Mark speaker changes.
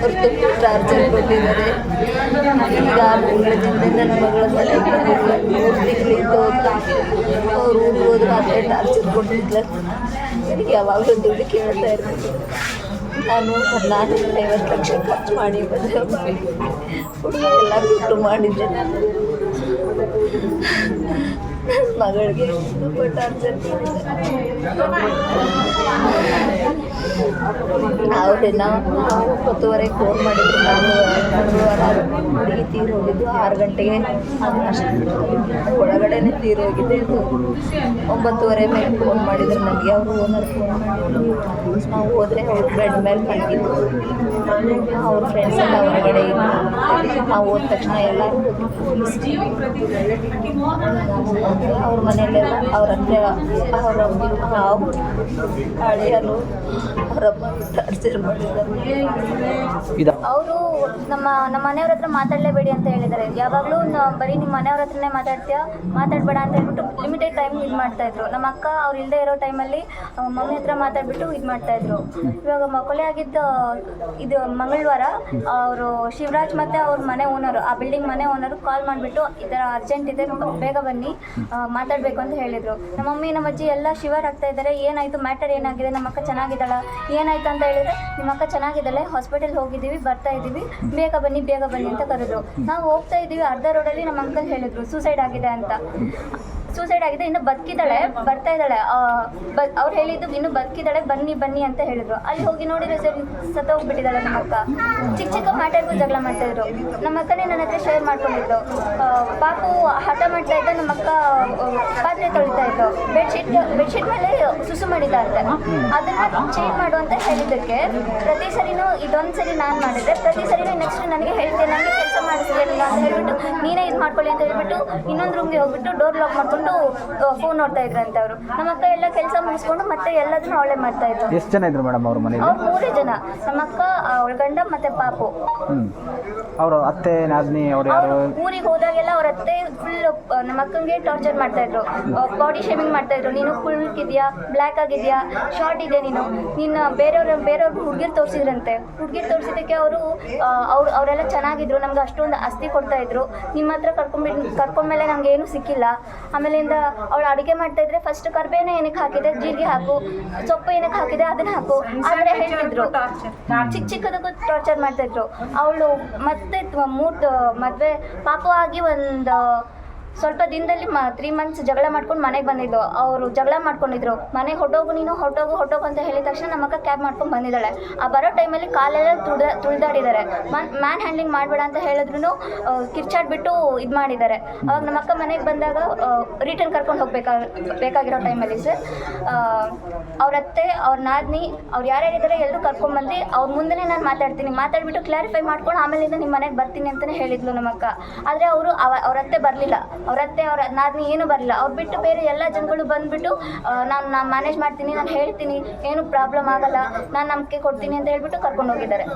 Speaker 1: ಅವ್ರು ತುಂಬ ಚಾರ್ಜರ್ ಕೊಟ್ಟಿದ್ದಾರೆ. ಈಗ ಆರು ನನ್ನ ಮಗಳ ಮನೆಗೆ ಮೂರು ತಿಂಗಳಿಂದ ಅವ್ರು ಊರಿಗೆ ಹೋದ್ರು ಅದೇ ಟಾರ್ಚರ್ ಕೊಟ್ಟಿದ್ಲ ನನಗೆ ಯಾವಾಗಲೂ ದುಡ್ಡು ಕೇಳ್ತಾ ಇರ್ತೀನಿ ನಾನು ನಾನು ಐವತ್ತು ಲಕ್ಷ ಖರ್ಚು ಮಾಡಿ ಬಂದೆ. ಹುಡುಗರೆಲ್ಲ ದುಡ್ಡು ಮಾಡಿದ್ದೆ. ನಾನು ಮಗಳಿಗೆ ತುಂಬ ಟಾರ್ಚರ್ ಅವ್ರೆ ನಾವು ಒಂಬತ್ತುವರೆಗೆ ಫೋನ್ ಮಾಡಿದ್ರು. ನಾನು ಹುಡುಗಿ ತೀರು ಹೋಗಿದ್ದು ಆರು ಗಂಟೆಗೆ ಅಷ್ಟು ಒಳಗಡೆನೆ ತೀರು ಹೋಗಿದೆ ಅದು ಒಂಬತ್ತುವರೆ ಮೇಲೆ ಫೋನ್ ಮಾಡಿದ್ರು ನನಗೆ ಅವರು ಓನರ್ ಫೋನ್ ಮಾಡಿ ನಾವು ಹೋದರೆ ಅವ್ರ ಬೆಡ್ ಮೇಲೆ ಮಲಗಿದ್ದು ಅವ್ರ ಫ್ರೆಂಡ್ಸ್ ಎಲ್ಲ ಹೊರಗಡೆ ಇದ್ದರು ನಾವು ಹೋದ ತಕ್ಷಣ ಎಲ್ಲರೂ ಅವ್ರ ಮನೆಯಲ್ಲೆಲ್ಲ ಅವ್ರ ಹತ್ತಿರ ಅವ್ರ ಅವ್ರ ಟಾರ್ಚರ್ ಮಾಡಿದ್ದಾರೆ
Speaker 2: ಅವರು ನಮ್ಮ ನಮ್ಮ ಮನೆಯವ್ರ ಹತ್ರ ಮಾತಾಡಲೇಬೇಡಿ ಅಂತ ಹೇಳಿದ್ದಾರೆ. ಯಾವಾಗಲೂ ಬರೀ ನಿಮ್ಮ ಮನೆಯವ್ರ ಹತ್ರನೇ ಮಾತಾಡ್ತೀಯಾ ಮಾತಾಡಬೇಡ ಅಂತ ಹೇಳ್ಬಿಟ್ಟು ಲಿಮಿಟೆಡ್ ಟೈಮ್ ಇದು ಮಾಡ್ತಾ ಇದ್ರು. ನಮ್ಮ ಅಕ್ಕ ಅವ್ರು ಇಲ್ಲದೆ ಇರೋ ಟೈಮಲ್ಲಿ ಮಮ್ಮಿ ಹತ್ರ ಮಾತಾಡ್ಬಿಟ್ಟು ಇದು ಮಾಡ್ತಾ ಇದ್ರು. ಇವಾಗ ಮಕ್ಕಳೇ ಕೊಲೆ ಆಗಿದ್ದ ಇದು ಮಂಗಳವಾರ ಅವರು ಶಿವರಾಜ್ ಮತ್ತೆ ಅವ್ರ ಮನೆ ಓನರು ಆ ಬಿಲ್ಡಿಂಗ್ ಮನೆ ಓನರು ಕಾಲ್ ಮಾಡಿಬಿಟ್ಟು ಈ ಥರ ಅರ್ಜೆಂಟ್ ಇದೆ ಬೇಗ ಬನ್ನಿ ಮಾತಾಡಬೇಕು ಮಾತಾಡ್ಬೇಕು ಅಂತ ಹೇಳಿದ್ರು. ನಮ್ಮ ಮಮ್ಮಿ ನಮ್ಮ ಅಜ್ಜಿ ಎಲ್ಲ ಶಿವರ್ ಆಗ್ತಾ ಇದ್ದಾರೆ. ಏನಾಯ್ತು? ಮ್ಯಾಟರ್ ಏನಾಗಿದೆ? ನಮ್ಮ ಅಕ್ಕ ಚೆನ್ನಾಗಿದ್ದಾಳ? ಏನಾಯ್ತು ಅಂತ ಹೇಳಿದ್ರೆ, ನಿಮ್ಮ ಅಕ್ಕ ಚೆನ್ನಾಗಿದ್ದಾಳೆ ಹಾಸ್ಪಿಟಲ್ ಹೋಗಿದ್ದೀವಿ, ಬರ್ತಾ ಇದ್ದೀವಿ, ಬೇಗ ಬನ್ನಿ ಬೇಗ ಬನ್ನಿ ಅಂತ ಕರೆದ್ರು. ನಾವು ಹೋಗ್ತಾ ಇದ್ದೀವಿ, ಅರ್ಧ ರೋಡಲ್ಲಿ ನಮ್ಮ ಅಂಕಲ್ ಹೇಳಿದ್ರು ಸೂಸೈಡ್ ಆಗಿದೆ ಅಂತ. ಸೂಸೈಡ್ ಆಗಿದೆ, ಇನ್ನು ಬದುಕಿದ್ದಾಳೆ, ಬರ್ತಾ ಇದ್ದಾಳೆ. ಅವ್ರು ಹೇಳಿದ್ದು ಇನ್ನು ಬದುಕಿದ್ದಾಳೆ, ಬನ್ನಿ ಬನ್ನಿ ಅಂತ ಹೇಳಿದ್ರು. ಅಲ್ಲಿ ಹೋಗಿ ನೋಡಿದ್ರೆ ಸರ್ ಸತ್ತೋಗ್ಬಿಟ್ಟಿದ್ದಾಳೆ ನಮ್ಮ ಅಕ್ಕ. ಚಿಕ್ಕ ಚಿಕ್ಕ ಮಾತಾಡ್ಬೋದು ಜಗಳ ಮಾಡ್ತಾ ಇದ್ರು. ನಮ್ಮ ಅಕ್ಕನೇ ನನ್ನ ಹತ್ರ ಶೇರ್ ಮಾಡ್ಕೊಂಡಿದ್ರು ಪಾಪು ಹಠ ಮಾಡ್ತಾ ಇದ್ದ, ನಮ್ಮ ಅಕ್ಕ ಪಾತ್ರೆ ತೊಳಿತಾ ಇದ್ರು ಬೆಡ್ಶೀಟ್ ಬೆಡ್ಶೀಟ್ ಮೇಲೆ ಸುಸು ಮಾಡಿದ್ದ ಅಂತೆ. ಅದನ್ನ ಚೇಂಜ್ ಮಾಡು ಅಂತ ಹೇಳಿದ್ದಕ್ಕೆ ಪ್ರತಿ ಸರಿನೂ ಇದೊಂದು ಸರಿ ನಾನು ಮಾಡಿದ್ರೆ ಪ್ರತಿ ಸರಿನೂ ನೆಕ್ಸ್ಟ್ ನನಗೆ ಹೇಳ್ತೇನೆ ನನಗೆ ಕೆಲಸ ಮಾಡಿಸ್ಲಿಲ್ಲ ಅಂತ ಹೇಳ್ಬಿಟ್ಟು ನೀನೇ ಇದು ಮಾಡ್ಕೊಳ್ಳಿ ಅಂತ ಹೇಳ್ಬಿಟ್ಟು ಇನ್ನೊಂದು ರೂಮ್ಗೆ ಹೋಗ್ಬಿಟ್ಟು ಡೋರ್ ಲಾಕ್ ಮಾಡ್ಕೊಂಡು ಫೋನ್ ನೋಡ್ತಾ ಇದ್ರಂತೆ ಅವರು. ನಮ್ಮ ಅಕ್ಕ ಎಲ್ಲ ಕೆಲಸ ಮುಗಿಸ್ಕೊಂಡು ಮತ್ತೆ ಎಲ್ಲದನ್ನು ಅವಳೇ ಮಾಡ್ತಾ ಇದ್ರು.
Speaker 3: ಎಷ್ಟು ಜನ ಇದ್ರು ಮೇಡಮ್ ಅವ್ರ ಮನೆಯಲ್ಲಿ?
Speaker 2: ಅವ್ರು ಮೂರೇ ಜನ. ನಮ್ಮ ಅಕ್ಕ ಅವಳ ಗಂಡ ಮತ್ತೆ ಪಾಪು.
Speaker 3: ಅವರು ಅತ್ತೆ ನಾದಿನಿ ಅವ್ರು ಯಾರು?
Speaker 2: ಅವ್ರು ಊರಿಗೆ ಹೋದಾಗೆಲ್ಲ ಅವ್ರ ಅತ್ತೆ ಫುಲ್ ನಮ್ಮ ಅಕ್ಕಂಗೆ ಟಾರ್ಚರ್ ಮಾಡ್ತಾ ಇದ್ರು. ಬಾಡಿ ಶೇವಿಂಗ್ ಮಾಡ್ತಾ ಇದ್ರು. ನೀನು ಫುಲ್ ಇದೆಯಾ? ಬ್ಲ್ಯಾಕ್ ಆಗಿದ್ಯಾ? ಶಾರ್ಟ್ ಇದೆ ನೀನು? ನಿನ್ನ ಬೇರೆಯವ್ರ ಬೇರೆಯವ್ರಿಗೆ ಹುಡುಗಿರ್ ತೋರಿಸಿದ್ರಂತೆ. ಹುಡುಗಿರ್ ತೋರಿಸಿದ್ದಕ್ಕೆ ಅವರು ಅವ್ರು ಅವರೆಲ್ಲ ಚೆನ್ನಾಗಿದ್ರು. ನಮ್ಗೆ ಅಷ್ಟೊಂದು ಅಸ್ತಿ ಕೊಡ್ತಾ ಇದ್ರು. ನಿಮ್ಮ ಹತ್ರ ಕರ್ಕೊಂಡ್ಬಿಟ್ಟು ಕರ್ಕೊಂಡ್ಮೇಲೆ ನಂಗೆ ಏನು ಸಿಕ್ಕಿಲ್ಲ ಆಮೇಲಿಂದ ಅವಳು ಅಡುಗೆ ಮಾಡ್ತಾ ಇದ್ರೆ ಫಸ್ಟ್ ಕರ್ಬೇನ ಏನಕ್ಕೆ ಹಾಕಿದೆ? ಜೀರಿಗೆ ಹಾಕು, ಸೊಪ್ಪು ಏನಕ್ಕೆ ಹಾಕಿದೆ? ಅದನ್ನ ಹಾಕು. ಆಮೇಲೆ ಹೇಳ್ತಿದ್ರು. ಚಿಕ್ಕ ಚಿಕ್ಕದಕ್ಕೂ ಟಾರ್ಚರ್ ಮಾಡ್ತಾ ಇದ್ರು. ಅವಳು ಮತ್ತೆ ಮೂರ್ ಮದ್ವೆ ಪಾಪವಾಗಿ ಆಗಿ ಒಂದು ಸ್ವಲ್ಪ ದಿನದಲ್ಲಿ ಮ ತ್ರೀ ಮಂತ್ಸ್ ಜಗಳ ಮಾಡ್ಕೊಂಡು ಮನೆಗೆ ಬಂದಿದ್ದು ಅವರು ಜಗಳ ಮಾಡ್ಕೊಂಡಿದ್ರು. ಮನೆಗೆ ಹೊಟ್ಟೋಗು ನೀನು ಹೊಟ್ಟೋಗು ಹೊಟ್ಟೋಗು ಅಂತ ಹೇಳಿದ ತಕ್ಷಣ ನಮ್ಮಕ್ಕ ಕ್ಯಾಬ್ ಮಾಡ್ಕೊಂಡು ಬಂದಿದ್ದಾಳೆ. ಆ ಬರೋ ಟೈಮಲ್ಲಿ ಕಾಲೆಲ್ಲ ತುಳ್ದ, ತುಳಿದಾಡಿದ್ದಾರೆ. ಮನ್ ಮ್ಯಾನ್ ಹ್ಯಾಂಡ್ಲಿಂಗ್ ಮಾಡಬೇಡ ಅಂತ ಹೇಳಿದ್ರು ಕಿರ್ಚಾಡ್ಬಿಟ್ಟು ಇದು ಮಾಡಿದ್ದಾರೆ. ಅವಾಗ ನಮ್ಮಕ್ಕ ಮನೆಗೆ ಬಂದಾಗ ರಿಟರ್ನ್ ಕರ್ಕೊಂಡು ಹೋಗ್ಬೇಕಾ, ಬೇಕಾಗಿರೋ ಟೈಮಲ್ಲಿ ಸರ್ ಅವ್ರ ಅತ್ತೆ, ಅವ್ರ ನಾದ್ನಿ, ಅವ್ರು ಯಾರ್ಯಾರಿದ್ದಾರೆ ಎಲ್ಲರೂ ಕರ್ಕೊಂಡ್ಬಂದು ಅವ್ರ ಮುಂದೆ ನಾನು ಮಾತಾಡ್ತೀನಿ. ಮಾತಾಡಿಬಿಟ್ಟು ಕ್ಲಾರಿಫೈ ಮಾಡ್ಕೊಂಡು ಆಮೇಲಿಂದ ನಿಮ್ಮ ಮನೆಗೆ ಬರ್ತೀನಿ ಅಂತಲೇ ಹೇಳಿದ್ಲು ನಮ್ಮಕ್ಕ ಆದರೆ ಅವರು ಅವ, ಅವ್ರ ಅತ್ತೆ ಬರಲಿಲ್ಲ. ಅವ್ರ ಅತ್ತೆ, ಅವ್ರ ನಾದ್ನಿ ಏನು ಬರಲಿಲ್ಲ. ಅವ್ರು ಬಿಟ್ಟು ಬೇರೆ ಎಲ್ಲ ಜನಗಳು ಬಂದುಬಿಟ್ಟು ನಾನು ನಾನು ಮ್ಯಾನೇಜ್ ಮಾಡ್ತೀನಿ, ನಾನು ಹೇಳ್ತೀನಿ, ಏನು ಪ್ರಾಬ್ಲಮ್ ಆಗಲ್ಲ, ನಾನು ನಂಬಿಕೆ ಕೊಡ್ತೀನಿ ಅಂತ ಹೇಳ್ಬಿಟ್ಟು ಕರ್ಕೊಂಡು ಹೋಗಿದ್ದಾರೆ.